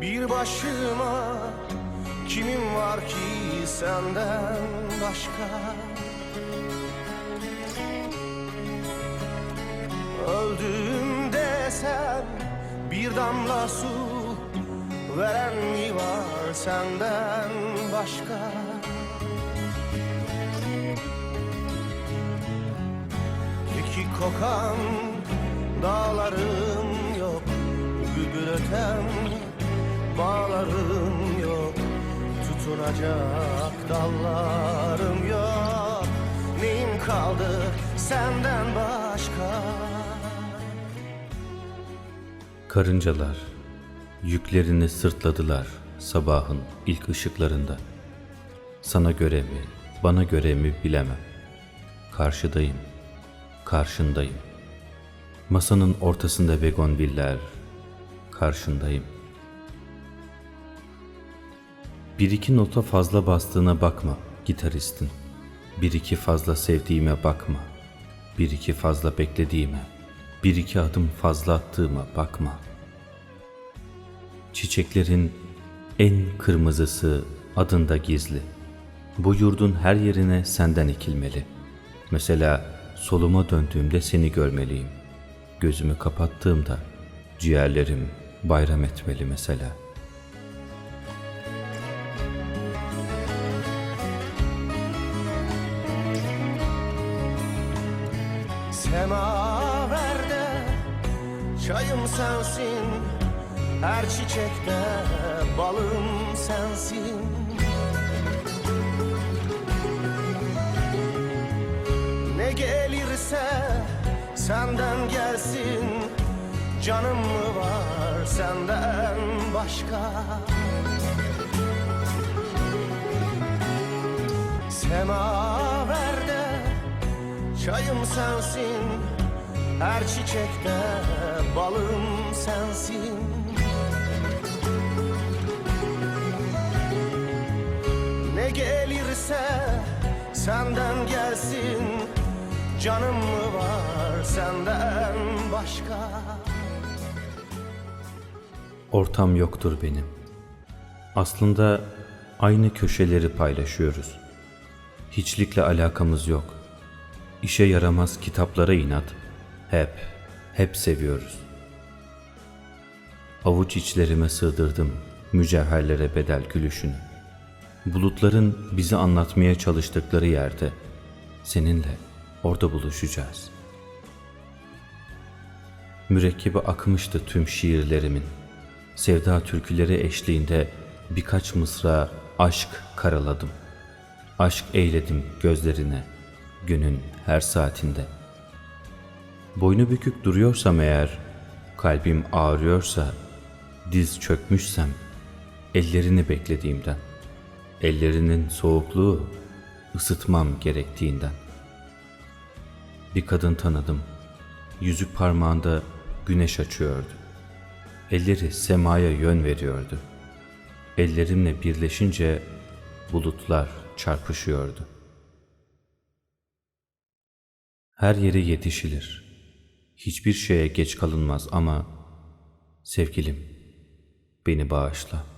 bir başıma Kimim var ki senden başka? Öldüğümde sen bir damla su Veren mi var senden başka? Keki kokan dağlarım yok Bülbül öten bağlarım yok Tutunacak dallarım yok Neyim kaldı senden başka Karıncalar yüklerini sırtladılar sabahın ilk ışıklarında. Sana göre mi, bana göre mi bilemem. Karşıdayım, karşındayım. Masanın ortasında begonviller, karşındayım. Bir iki nota fazla bastığına bakma gitaristin. Bir iki fazla sevdiğime bakma. Bir iki fazla beklediğime. Bir iki adım fazla attığıma bakma. Çiçeklerin en kırmızısı adında gizli. Bu yurdun her yerine senden ekilmeli. Mesela soluma döndüğümde seni görmeliyim. Gözümü kapattığımda ciğerlerim bayram etmeli mesela.'' Semaverde çayım sensin Her çiçekte balım sensin. Ne gelirse senden gelsin Canım mı var senden başka? Semaverde Çayım sensin Her çiçekte balım sensin Ne gelirse senden gelsin Canım mı var senden başka Ortam yoktur benim. Aslında aynı köşeleri paylaşıyoruz. Hiçlikle alakamız yok. İşe yaramaz kitaplara inat. Hep, hep seviyoruz. Avuç içlerime sığdırdım mücevherlere bedel gülüşünü. Bulutların bizi anlatmaya çalıştıkları yerde seninle orada buluşacağız. Mürekkebi akmıştı tüm şiirlerimin. Sevda türküleri eşliğinde birkaç mısra aşk karaladım. Aşk eyledim gözlerine, günün her saatinde. Boynu bükük duruyorsam eğer, kalbim ağrıyorsa, diz çökmüşsem, ellerini beklediğimden, ellerinin soğukluğu ısıtmam gerektiğinden. Bir kadın tanıdım, yüzük parmağında güneş açıyordu. Elleri semaya yön veriyordu. Ellerimle birleşince bulutlar çarpışıyordu. Her yere yetişilir. Hiçbir şeye geç kalınmaz ama sevgilim beni bağışla.''